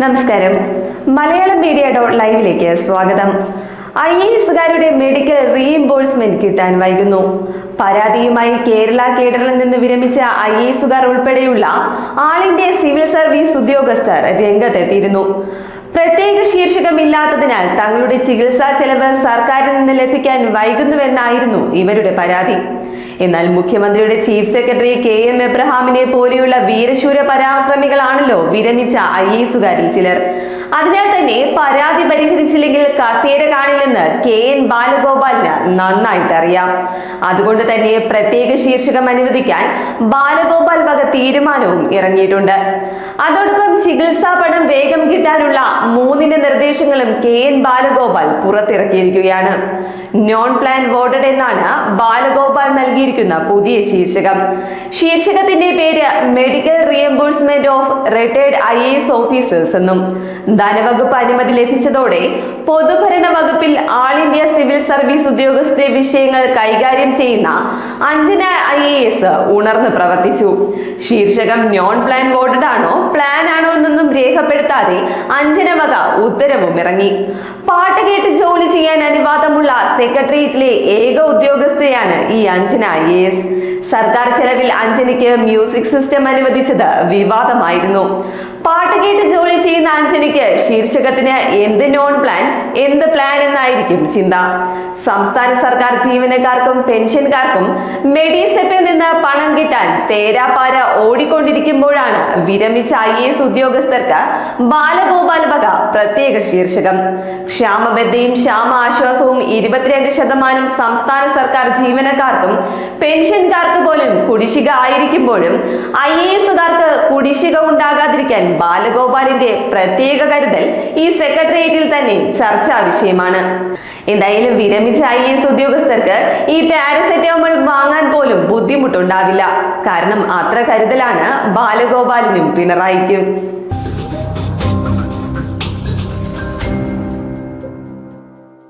നമസ്കാരം. Malayalam media dot ലൈവിലേക്ക് സ്വാഗതം. ഐ എ എസുകാരുടെ മെഡിക്കൽ റീഇംബോഴ്സ്മെന്റ് കിട്ടാൻ വൈകുന്നു. പരാതിയുമായി കേരള കേഡറിൽ നിന്ന് വിരമിച്ച ഐ എ എസുകാർ ഉൾപ്പെടെയുള്ള ആൾ ഇന്ത്യ സിവിൽ സർവീസ് ഉദ്യോഗസ്ഥർ രംഗത്തെത്തിയിരുന്നു. പ്രത്യേക ശീർഷകമില്ലാത്തതിനാൽ തങ്ങളുടെ ചികിത്സാ ചെലവ് സർക്കാരിൽ നിന്ന് ലഭിക്കാൻ വൈകുന്നുവെന്നായിരുന്നു ഇവരുടെ പരാതി. എന്നാൽ മുഖ്യമന്ത്രിയുടെ ചീഫ് സെക്രട്ടറി കെ എം എബ്രഹാമിനെ പോലെയുള്ള വീരശൂര പരാക്രമികളാണല്ലോ വിരമിച്ച ഐ എസുകാരിൽ ചിലർ. അതിനാൽ തന്നെ പരാതി പരിഹരിച്ചില്ലെങ്കിൽ കസേര കാണില്ലെന്ന് കെ എൻ ബാലഗോപാലിന് നന്നായിട്ട് അറിയാം അതുകൊണ്ട് തന്നെ പ്രത്യേക ശീർഷകം അനുവദിക്കാൻ ബാലഗോപാൽ വക തീരുമാനവും ഇറങ്ങിയിട്ടുണ്ട്. അതോടൊപ്പം ചികിത്സാ പണം വേഗം കിട്ടാനുള്ള മൂന്നിന്റെ നിർദ്ദേശങ്ങളും കെ എൻ ബാലഗോപാൽ പുറത്തിറക്കിയിരിക്കുകയാണ്. നോൺ പ്ലാൻ വോട്ടഡ് എന്നാണ് ബാലഗോപാൽ നൽകിയിരിക്കുന്ന പുതിയ ശീർഷകം. ശീർഷകത്തിന്റെ പേര് medical of retired I A S officers എന്നും ധനവകുപ്പ് അനുമതി ലഭിച്ചതോടെ പൊതുഭരണ വകുപ്പിൽ ആൾ ഇന്ത്യ സിവിൽ സർവീസ് ഉദ്യോഗസ്ഥരെ വിഷയങ്ങൾ കൈകാര്യം ചെയ്യുന്ന അഞ്ജന ഐ എ എസ് ഉണർന്ന് പ്രവർത്തിച്ചു. ശീർഷകം നോൺ പ്ലാൻ വോട്ടഡ് ആണോ? പ്ലാൻ ആണോ രേഖപ്പെടുത്താതെ അഞ്ജന വക ഉത്തരവും ഇറങ്ങി. പാട്ട് കേട്ട് ജോലി ചെയ്യാൻ അനുവാദമുള്ള സെക്രട്ടേറിയറ്റിലെ ഏക ഉദ്യോഗസ്ഥയാണ് ഈ അഞ്ജന ഐ എസ്. സർക്കാർ ചെലവിൽ അഞ്ജനയ്ക്ക് മ്യൂസിക് സിസ്റ്റം അനുവദിച്ചത് വിവാദമായിരുന്നു. പാട്ട് കേട്ട് ജോലി ചെയ്യുന്ന അഞ്ജനയ്ക്ക് ശീർഷകത്തിന് എന്ത് നോൺ പ്ലാൻ എന്ത് പ്ലാൻ എന്നായിരിക്കും ചിന്ത. സംസ്ഥാന സർക്കാർ ജീവനക്കാർക്കും പെൻഷൻകാർക്കും മെഡിസെപ്പിൽ നിന്ന് പണം കിട്ടാൻ തേരാപ്പാര ഓടിക്കൊണ്ടിരിക്കുമ്പോഴാണ് വിരമിച്ച ഐ എസ് ഉദ്യോഗസ്ഥർക്ക് ബാലഗോപാൽ വക പ്രത്യേക ശീർഷകം. ക്ഷാമബദ്ധയും ക്ഷാമ ആശ്വാസവും ഇരുപത്തിരണ്ട് ശതമാനം സംസ്ഥാന സർക്കാർ ജീവനക്കാർക്കും പെൻഷൻകാർക്ക് പോലും കുടിശ്ശിക ആയിരിക്കുമ്പോഴും ഐ എ എസുകാർക്ക് കുടിശ്ശിക ഉണ്ടാകാതിരിക്കാൻ ബാലഗോപാലിന്റെ പ്രത്യേക കരുതൽ ഈ സെക്രട്ടേറിയറ്റിൽ തന്നെ ചർച്ചാ വിഷയമാണ്. എന്തായാലും വിരമിച്ച ഐ എസ് ഉദ്യോഗസ്ഥർക്ക് ഈ പാരസെറ്റമോൾ വാങ്ങാൻ പോലും ബുദ്ധിമുട്ടുണ്ടാവില്ല. കാരണം അത്ര കരുതലാണ് ബാലഗോപാലിനും പിണറായിക്കും.